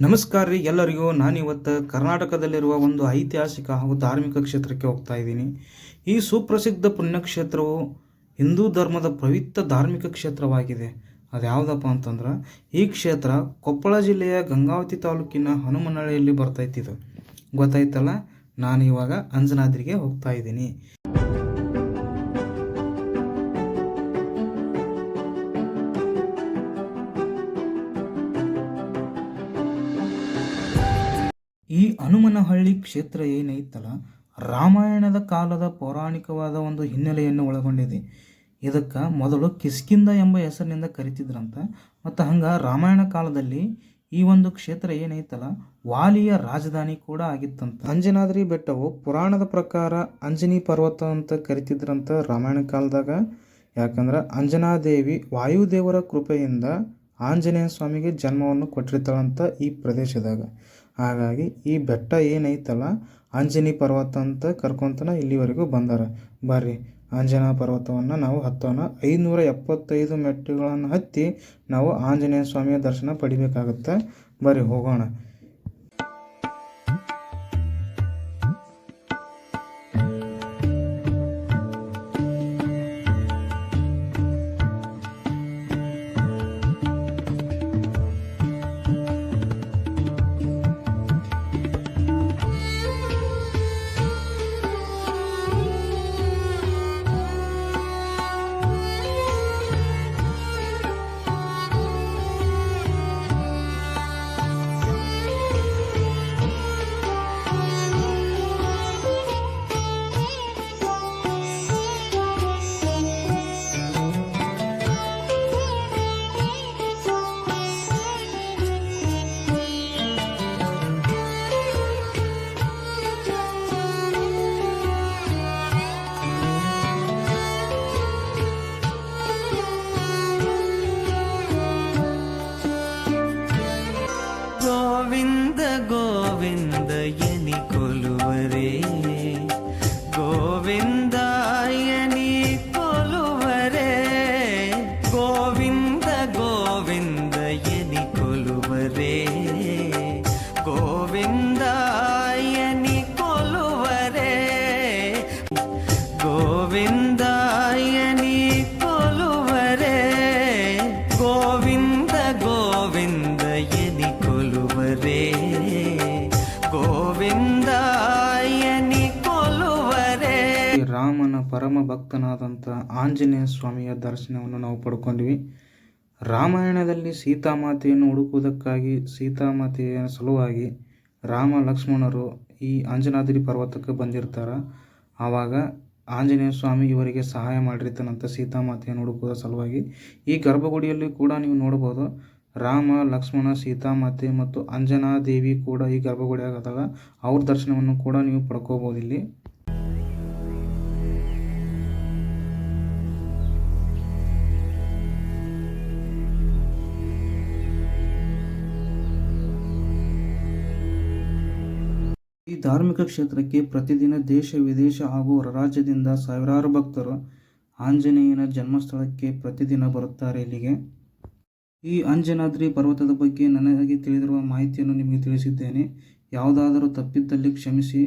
ನಮಸ್ಕಾರ ರೀ ಎಲ್ಲರಿಗೂ. ನಾನಿವತ್ತು ಕರ್ನಾಟಕದಲ್ಲಿರುವ ಒಂದು ಐತಿಹಾಸಿಕ ಹಾಗೂ ಧಾರ್ಮಿಕ ಕ್ಷೇತ್ರಕ್ಕೆ ಹೋಗ್ತಾ ಇದ್ದೀನಿ. ಈ ಸುಪ್ರಸಿದ್ಧ ಪುಣ್ಯಕ್ಷೇತ್ರವು ಹಿಂದೂ ಧರ್ಮದ ಪವಿತ್ರ ಧಾರ್ಮಿಕ ಕ್ಷೇತ್ರವಾಗಿದೆ. ಅದು ಯಾವುದಪ್ಪ ಅಂತಂದ್ರೆ, ಈ ಕ್ಷೇತ್ರ ಕೊಪ್ಪಳ ಜಿಲ್ಲೆಯ ಗಂಗಾವತಿ ತಾಲೂಕಿನ ಹನುಮನಹಳ್ಳಿಯಲ್ಲಿ ಬರ್ತೈತಿ ಇದು. ಗೊತ್ತಾಯ್ತಲ್ಲ? ನಾನು ಇವಾಗ ಅಂಜನಾದ್ರಿಗೆ ಹೋಗ್ತಾ ಇದ್ದೀನಿ. ಈ ಹನುಮನಹಳ್ಳಿ ಕ್ಷೇತ್ರ ಏನೈತಲ್ಲ ರಾಮಾಯಣದ ಕಾಲದ ಪೌರಾಣಿಕವಾದ ಒಂದು ಹಿನ್ನೆಲೆಯನ್ನು ಒಳಗೊಂಡಿದೆ. ಇದಕ್ಕೆ ಮೊದಲು ಕಿಸ್ಕಿಂದ ಎಂಬ ಹೆಸರಿನಿಂದ ಕರಿತಿದ್ರಂತ, ಮತ್ತು ಹಂಗೆ ರಾಮಾಯಣ ಕಾಲದಲ್ಲಿ ಈ ಒಂದು ಕ್ಷೇತ್ರ ಏನೈತಲ್ಲ ವಾಲಿಯ ರಾಜಧಾನಿ ಕೂಡ ಆಗಿತ್ತಂತ. ಅಂಜನಾದ್ರಿ ಬೆಟ್ಟವು ಪುರಾಣದ ಪ್ರಕಾರ ಅಂಜನಿ ಪರ್ವತ ಅಂತ ಕರಿತಿದ್ರಂತ ರಾಮಾಯಣ ಕಾಲದಾಗ. ಯಾಕಂದ್ರೆ ಅಂಜನಾದೇವಿ ವಾಯುದೇವರ ಕೃಪೆಯಿಂದ ಆಂಜನೇಯ ಸ್ವಾಮಿಗೆ ಜನ್ಮವನ್ನು ಕೊಟ್ಟಿರ್ತಾಳಂತ ಈ ಪ್ರದೇಶದಾಗ. ಹಾಗಾಗಿ ಈ ಬೆಟ್ಟ ಏನೈತಲ್ಲ, ಆಂಜನೇಯ ಪರ್ವತ ಅಂತ ಕರ್ಕೊಂತನ ಇಲ್ಲಿವರೆಗೂ ಬಂದಾರ. ಬರ್ರಿ, ಆಂಜನೇಯ ಪರ್ವತವನ್ನು ನಾವು ಹತ್ತೋಣ. ಐದುನೂರ ಎಪ್ಪತ್ತೈದು ಮೆಟ್ಟುಗಳನ್ನು ಹತ್ತಿ ನಾವು ಆಂಜನೇಯ ಸ್ವಾಮಿಯ ದರ್ಶನ ಪಡಿಬೇಕಾಗತ್ತೆ. ಬರ್ರಿ, ಹೋಗೋಣ. ಗೋವಿಂದ ಎನಿ ಕೊಲುವರೇ. ಗೋವಿಂದ ರಾಮನ ಪರಮ ಭಕ್ತನಾದಂಥ ಆಂಜನೇಯ ಸ್ವಾಮಿಯ ದರ್ಶನವನ್ನು ನಾವು ಪಡ್ಕೊಂಡ್ವಿ. ರಾಮಾಯಣದಲ್ಲಿ ಸೀತಾಮಾತೆಯನ್ನು ಹುಡುಕುವುದಕ್ಕಾಗಿ ಸೀತಾಮಾತೆಯ ಸಲುವಾಗಿ ರಾಮ ಲಕ್ಷ್ಮಣರು ಈ ಅಂಜನಾದ್ರಿ ಪರ್ವತಕ್ಕೆ ಬಂದಿರ್ತಾರೆ. ಆವಾಗ ಆಂಜನೇಯ ಸ್ವಾಮಿ ಇವರಿಗೆ ಸಹಾಯ ಮಾಡಿರ್ತಾನಂತ ಸೀತಾಮಾತೆಯನ್ನು ಹುಡುಕುವ ಸಲುವಾಗಿ. ಈ ಗರ್ಭಗುಡಿಯಲ್ಲಿ ಕೂಡ ನೀವು ನೋಡ್ಬೋದು ರಾಮ, ಲಕ್ಷ್ಮಣ ಸೀತಾಮಾತೆ ಮತ್ತು ಅಂಜನಾ ದೇವಿ ಕೂಡ ಈ ಗರ್ಭಗುಡಿಯಾಗದಾಗ ಅವ್ರ ದರ್ಶನವನ್ನು ಕೂಡ ನೀವು ಪಡ್ಕೋಬೋದು ಇಲ್ಲಿ ಈ ಧಾರ್ಮಿಕ ಕ್ಷೇತ್ರಕ್ಕೆ ಪ್ರತಿದಿನ ದೇಶ, ವಿದೇಶ ಹಾಗೂ ರಾಜ್ಯದಿಂದ ಸಾವಿರಾರು ಭಕ್ತರು ಆಂಜನೇಯನ ಜನ್ಮಸ್ಥಳಕ್ಕೆ ಪ್ರತಿದಿನ ಬರುತ್ತಾರೆ ಇಲ್ಲಿಗೆ. ಈ ಅಂಜನಾದ್ರಿ ಪರ್ವತದ ಬಗ್ಗೆ ನನಗೆ ತಿಳಿದಿರುವ ಮಾಹಿತಿಯನ್ನು ನಿಮಗೆ ತಿಳಿಸಿದ್ದೇನೆ. ಯಾವುದಾದರೂ ತಪ್ಪಿದ್ದಲ್ಲಿ ಕ್ಷಮಿಸಿ.